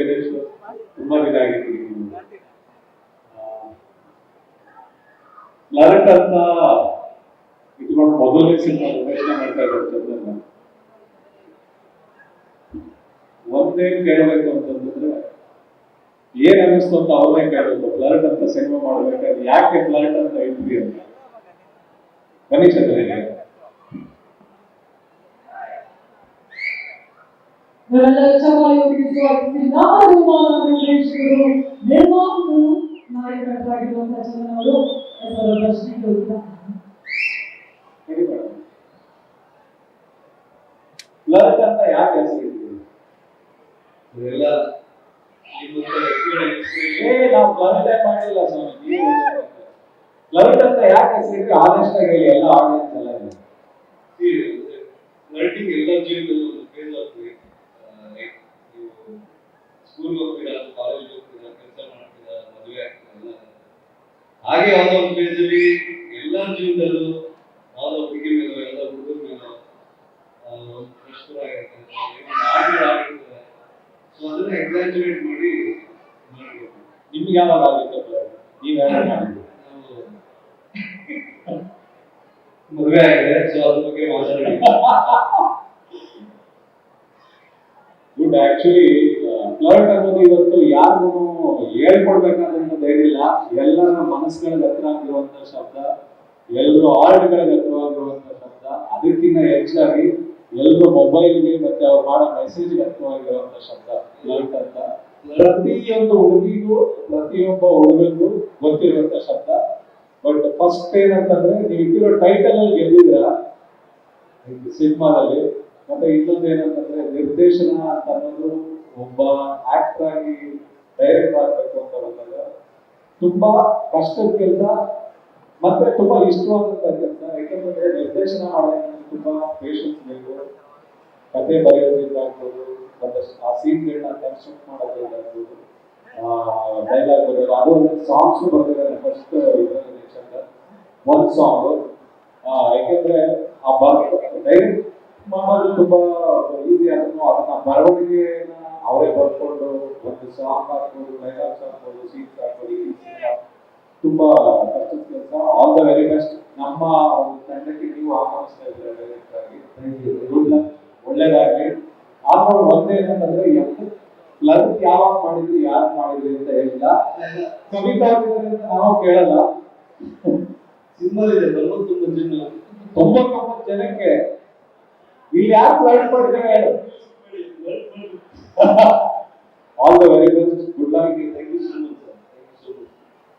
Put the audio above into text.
ವೈದೇಶ್ ತುಂಬಾ ದಿನ ಅಂತ ಇಟ್ಕೊಂಡು ಮೊದಲನೇ ಸಿನಿಮಾ ಪ್ರಯತ್ನ ಮಾಡ್ತಾ ಕೇಳಬೇಕು ಅಂತಂದ್ರೆ ಏನ್ ಅನ್ನಿಸ್ತು ಅಂತ ಕೇಳಬೇಕು ಫ್ಲರ್ಟ್ ಅಂತ ಸಿನಿಮಾ ಮಾಡ್ಬೇಕಾದ್ರೆ ಯಾಕೆ ಫ್ಲರ್ಟ್ ಅಂತ ಇದ್ವಿ ಅಂತ. ಬನ್ನಿ ಫ್ಲರ್ಟ್ ಅಂತ ಯಾಕೆ ಹೆಸರಿದ್ವಿ ಇದೆಲ್ಲ ನಿಮ್ಮ ಎಕ್ಸ್ಪೀರಿಯನ್ಸ್ ಏ ನಾವು ಫ್ಲರ್ಟೇ ಮಾಡಿಲ್ಲ ಸ್ವಾಮಿ ನೀವು ಫ್ಲರ್ಟ್ ಅಂತ ಯಾಕೆ ಹೆಸರಿಟ್ರಿ ಆನೆಸ್ಟ್ ಆಗಿ ಹೇಳಿ ಎಲ್ಲ ಆಡಿಯನ್ಸ್ ಎಲ್ಲ ಇದೆ ಲರ್ನಿಂಗ್ ಎಲ್ಲ ಜೀವನದಲ್ಲಿ ಒಂದು ಫೇಸ್ ಆಗ್ತದೆ ಲೈಕ್ ನೀವು ಸ್ಕೂಲ್ ಹೋಗ್ತೀರಾ ಕಾಲೇಜ್ ಹೋಗ್ತೀರಾ ಕೆಲಸ ಮಾಡ್ತೀರಾ ಮದುವೆ ಆಗ್ತೀರಾ ಎಲ್ಲ ಹಾಗೆ ಯಾವ್ದೋ ಒಂದು ಫೇಸಲ್ಲಿ ಎಲ್ಲ ಜೀವನದಲ್ಲೂ ಯಾವ್ದೋ ಹುಡುಗಿ ಮೇಲೋ ಎಲ್ಲ ಹುಡುಗರ ಮೇಲೋ ಸೊ ಅದನ್ನ ಮಾಡಿ ನಿಮ್ಗೆ ಯಾವಾಗ ಆಗಿತ್ತು ಫ್ಲರ್ಟ್ ನೀವು ಯಾವಾಗ ಮಾಡಿದ್ದು ಮದುವೆ ಆಗಿದೆ ಸೊ ಅದ್ರ ಬಗ್ಗೆ ಮಾತಾಡಿ. ಗುಡ್ ಆಕ್ಚುಲಿ ಫ್ಲರ್ಟ್ ಅನ್ನೋದು ಇವತ್ತು ಯಾರಿಗೂ ಹೇಳ್ಕೊಡ್ಬೇಕಾದಂತ ಧೈರ್ಯ ಇಲ್ಲ. ಎಲ್ಲರ ಮನಸ್ಸುಗಳಿಗೆ ಹತ್ರ ಆಗಿರುವಂತ ಶಬ್ದ, ಎಲ್ಲರೂ ಆರ್ಟ್ಗಳಿಗೆ ಹತ್ರವಾಗಿರುವಂತ ಶಬ್ದ, ಅದಕ್ಕಿಂತ ಹೆಚ್ಚಾಗಿ ಎಲ್ಲರೂ ಮೊಬೈಲ್ಗೆ ಮತ್ತೆ ಅವ್ರು ಮಾಡೋ ಮೆಸೇಜ್ಗೆ ಹತ್ರವಾಗಿರುವಂತ ಶಬ್ದ ಅಂತ. ಪ್ರತಿಯೊಂದು ಹುಡುಗಿಗೂ, ಪ್ರತಿಯೊಬ್ಬ ಹುಡುಗರಿಗೂ ಗೊತ್ತಿರುವಂತ ಶಬ್ದ. ಬಟ್ ಫಸ್ಟ್ ಏನಂತಂದ್ರೆ, ನೀವು ಇಟ್ಟಿರೋ ಟೈಟಲ್ ಅಲ್ಲಿ ಗೆದ್ದಿದ್ರ ಸಿನಿಮಾದಲ್ಲಿ. ಮತ್ತೆ ಇನ್ನೊಂದು ಏನಂತಂದ್ರೆ ನಿರ್ದೇಶನ ಅಂತ ಅನ್ನೋದು ಒಬ್ಬ ಆಕ್ಟರ್ ಆಗಿ ಡೈರೆಕ್ಟ್ ಆಗ್ಬೇಕು ಅಂತ ಬಂದಾಗ ತುಂಬಾ ಕಷ್ಟದ ಕೆಲಸ, ಮತ್ತೆ ತುಂಬಾ ಇಷ್ಟವಾದಂತ ಕೆಲಸ. ಯಾಕೆಂದ್ರೆ ನಿರ್ದೇಶನ ಮಾಡೋದಕ್ಕೆ ತುಂಬಾ ಪೇಷನ್ಸ್ ಬೇಕು. ಕತೆ ಬರೆಯೋದ್ರಿಂದ ಆಗ್ಬೋದು, ಮತ್ತೆ ಆ ಸೀನ್ಗಳನ್ನ ಕನ್ಸ್ಟ್ರಕ್ಟ್ ಮಾಡೋದ್ರಿಂದ ಆಗ್ಬೋದು. ಡೈಲಾಗ್ ಬರೆಯೋದು, ಅದು ಒಂದು ಸಾಂಗ್ಸ್ ಬರ್ತಿದ್ದಾರೆ ಫಸ್ಟ್ ಒಂದ್ ಸಾಂಗ್ ಯಾಕೆಂದ್ರೆ ಆ ಬರ್ ಡೈರೆಕ್ಟ್ ಮಾಡೋದು ತುಂಬಾ ಈಸಿ ಆದ್ರೂ ಅದನ್ನ ಬರವಣಿಗೆನ ಸಾಂಗ್ ಹಾಕ್ಬೋದು ಡೈಲಾಗ್ಸ್ ಹಾಕ್ಬೋದು ಸೀನ್ಸ್ ಹಾಕ್ಬೋದು ತುಂಬಾ ಕಷ್ಟದ ಕೆಲಸ. ಆಲ್ ದ ವೆರಿ ಬೆಸ್ಟ್ ನಮ್ಮ ಒಂದು ತಂಡಕ್ಕೆ ನೀವು ಆಗಮಿಸ್ತಾ ಇದ್ದೀರಾ ಡೈರೆಕ್ಟ್ ಆಗಿ ಒಳ್ಳೇದಾಗ್ಲಿ. ಆದ್ರೂ ಒಂದೇನಂತಂದ್ರೆ ಪ್ಲಗ್ ಯಾವಾಗ ಮಾಡಿದ್ರಿ ಯಾರು ಮಾಡಿದ್ರಿ ಅಂತ ಹೇಳಿಲ್ಲ. ಕವಿತಾ ನಾವು ಕೇಳಲ್ಲ. ಸಿನಿಮಾಲಿದೆ ತೊಂಬತ್ತೊಂಬತ್ತು ಜನ. ತೊಂಬತ್ತೊಂಬತ್ತು ಜನಕ್ಕೆ. ಇಲ್ಲಿ ಯಾರು all the very best. Good luck. Thank you so much.